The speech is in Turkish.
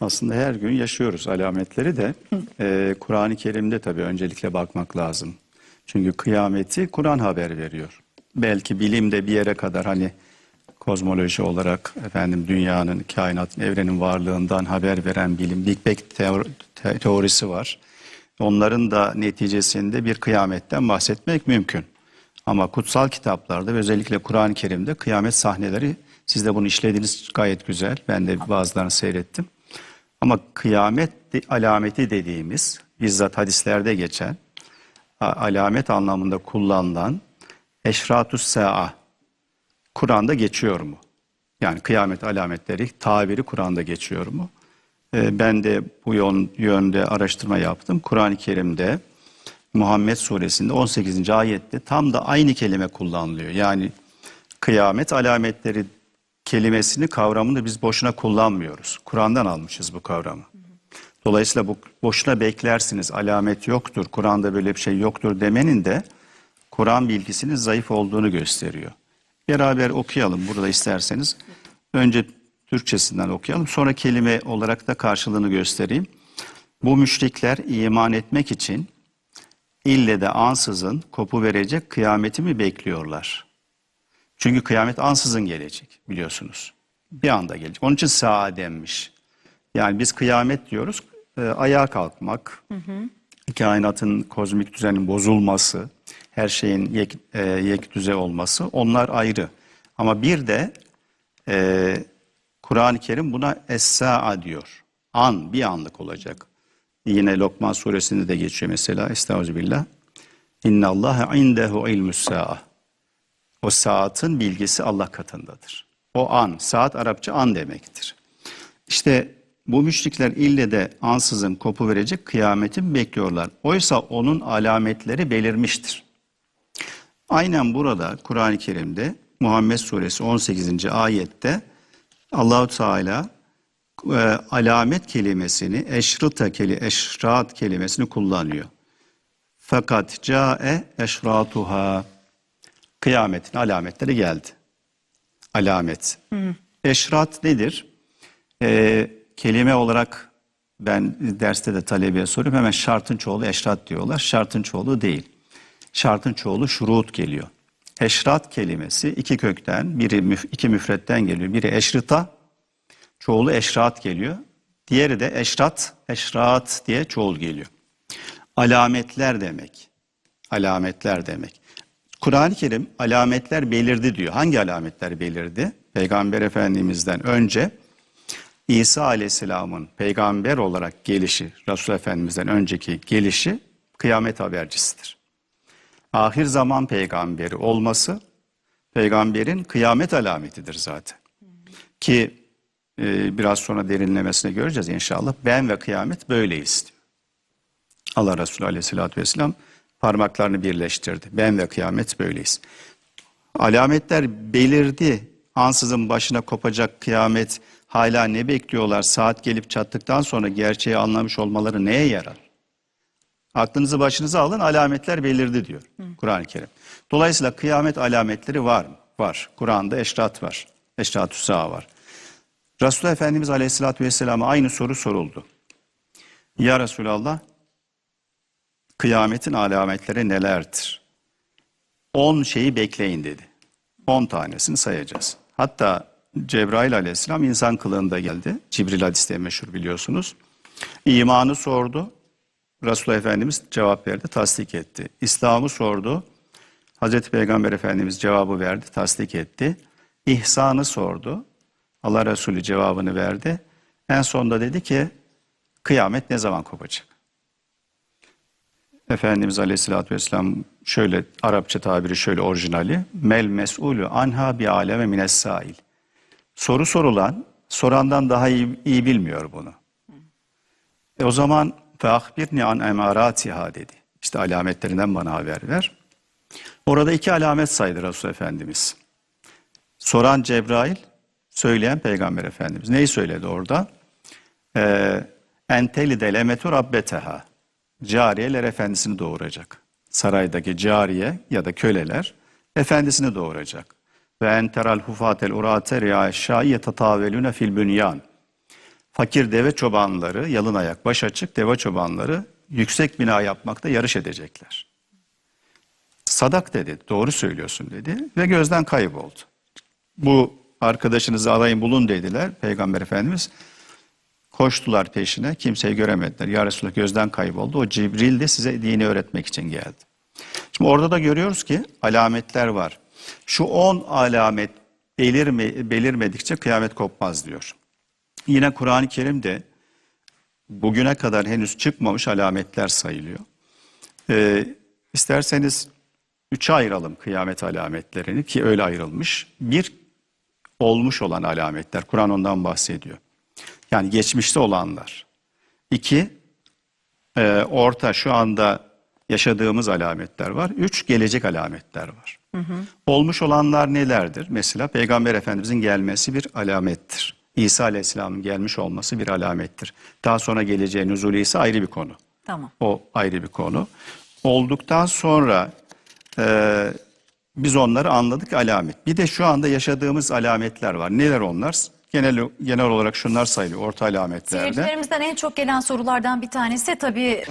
Aslında her gün yaşıyoruz alametleri de. Ee, Kur'an-ı Kerim'de tabii öncelikle bakmak lazım. Çünkü kıyameti Kur'an haber veriyor. Belki bilimde bir yere kadar hani kozmoloji olarak efendim dünyanın, kainatın, evrenin varlığından haber veren bilim, Big Bang teor- te- teorisi var. Onların da neticesinde bir kıyametten bahsetmek mümkün. Ama kutsal kitaplarda ve özellikle Kur'an-ı Kerim'de kıyamet sahneleri siz de bunu işlediniz gayet güzel. Ben de bazılarını seyrettim. Ama kıyamet alameti dediğimiz bizzat hadislerde geçen alamet anlamında kullanılan eşratus sa'a Kur'an'da geçiyor mu? Yani kıyamet alametleri tabiri Kur'an'da geçiyor mu? Ee, ben de bu yön- yönde araştırma yaptım. Kur'an-ı Kerim'de Muhammed suresinde 18. ayette tam da aynı kelime kullanılıyor. Yani kıyamet alametleri kelimesini kavramını biz boşuna kullanmıyoruz. Kur'an'dan almışız bu kavramı. Dolayısıyla bu boşuna beklersiniz alamet yoktur, Kur'an'da böyle bir şey yoktur demenin de Kur'an bilgisinin zayıf olduğunu gösteriyor. Beraber okuyalım burada isterseniz. Önce Türkçesinden okuyalım sonra kelime olarak da karşılığını göstereyim. Bu müşrikler iman etmek için ille de ansızın kopu verecek kıyameti mi bekliyorlar? Çünkü kıyamet ansızın gelecek biliyorsunuz. Bir anda gelecek. Onun için sağa denmiş. Yani biz kıyamet diyoruz, e, ayağa kalkmak, kainatın kozmik düzenin bozulması, her şeyin yek, e, yek düze olması onlar ayrı. Ama bir de e, Kur'an-ı Kerim buna es-sa'a diyor. An, bir anlık olacak. Yine Lokman suresinde de geçiyor mesela, estağfirullah. İnna Allah indehu ilmus sa'a. O saatin bilgisi Allah katındadır. O an, saat Arapça an demektir. İşte bu müşrikler ille de ansızın kopu verecek kıyametin bekliyorlar. Oysa onun alametleri belirmiştir. Aynen burada Kur'an-ı Kerim'de Muhammed Suresi 18. ayette Allahu Teala e, alamet kelimesini eşrıta keli eşrat kelimesini kullanıyor. Fakat cae eşratuha kıyametin alametleri geldi. Alamet. Eşrat nedir? Ee, kelime olarak ben derste de talebeye soruyorum hemen şartın çoğulu eşrat diyorlar. Şartın çoğulu değil. Şartın çoğulu şurut geliyor. Eşrat kelimesi iki kökten, biri müf- iki müfretten geliyor. Biri eşrita, çoğulu eşrat geliyor. Diğeri de eşrat, eşrat diye çoğul geliyor. Alametler demek. Alametler demek. Kur'an-ı Kerim alametler belirdi diyor. Hangi alametler belirdi? Peygamber Efendimiz'den önce İsa Aleyhisselam'ın peygamber olarak gelişi, Resul Efendimiz'den önceki gelişi kıyamet habercisidir. Ahir zaman peygamberi olması peygamberin kıyamet alametidir zaten. Ki e, biraz sonra derinlemesine göreceğiz inşallah. Ben ve kıyamet böyleyiz diyor. Allah Resulü Aleyhisselatü Vesselam parmaklarını birleştirdi. Ben ve kıyamet böyleyiz. Alametler belirdi. Ansızın başına kopacak kıyamet hala ne bekliyorlar? Saat gelip çattıktan sonra gerçeği anlamış olmaları neye yarar? Aklınızı başınıza alın alametler belirdi diyor Kur'an-ı Kerim. Dolayısıyla kıyamet alametleri var mı? Var. Kur'an'da eşrat var. Eşrat-ı Sa'a var. Resulullah Efendimiz Aleyhisselatü Vesselam'a aynı soru soruldu. Ya Resulallah kıyametin alametleri nelerdir? 10 şeyi bekleyin dedi. 10 tanesini sayacağız. Hatta Cebrail aleyhisselam insan kılığında geldi. Cibril hadiste meşhur biliyorsunuz. İmanı sordu. Resulullah Efendimiz cevap verdi, tasdik etti. İslam'ı sordu. Hazreti Peygamber Efendimiz cevabı verdi, tasdik etti. İhsanı sordu. Allah Resulü cevabını verdi. En sonunda dedi ki kıyamet ne zaman kopacak? Efendimiz Aleyhisselatü Vesselam şöyle Arapça tabiri şöyle orijinali. Mel mes'ulu anha bi aleme mines sail. Soru sorulan sorandan daha iyi, iyi bilmiyor bunu. E o zaman feahbirni an emaratiha dedi. İşte alametlerinden bana haber ver. Orada iki alamet saydı Resul Efendimiz. Soran Cebrail, söyleyen Peygamber Efendimiz. Neyi söyledi orada? Ee, Enteli delemetu rabbeteha. Cariyeler efendisini doğuracak. Saraydaki cariye ya da köleler efendisini doğuracak. Ve enteral hufatel urate riya şai yetatavelune fil bünyan. fakir deve çobanları, yalın ayak, baş açık deve çobanları yüksek bina yapmakta yarış edecekler. Sadak dedi, doğru söylüyorsun dedi ve gözden kayboldu. Bu arkadaşınızı arayın bulun dediler Peygamber Efendimiz. Koştular peşine, kimseyi göremediler. Ya Resulallah gözden kayboldu. O Cibril de size dini öğretmek için geldi. Şimdi orada da görüyoruz ki alametler var. Şu on alamet belirme, belirmedikçe kıyamet kopmaz diyor. Yine Kur'an-ı Kerim'de bugüne kadar henüz çıkmamış alametler sayılıyor. Ee, isterseniz üçe ayıralım kıyamet alametlerini ki öyle ayrılmış. Bir olmuş olan alametler. Kur'an ondan bahsediyor. Yani geçmişte olanlar. İki, e, orta şu anda yaşadığımız alametler var. Üç, gelecek alametler var. Olmuş olanlar nelerdir? Mesela Peygamber Efendimizin gelmesi bir alamettir. İsa Aleyhisselam'ın gelmiş olması bir alamettir. Daha sonra geleceği nüzulü ise ayrı bir konu. Tamam. O ayrı bir konu. Olduktan sonra e, biz onları anladık alamet. Bir de şu anda yaşadığımız alametler var. Neler onlar? Genel genel olarak şunlar sayılıyor orta alametlerde. Seyircilerimizden en çok gelen sorulardan bir tanesi tabii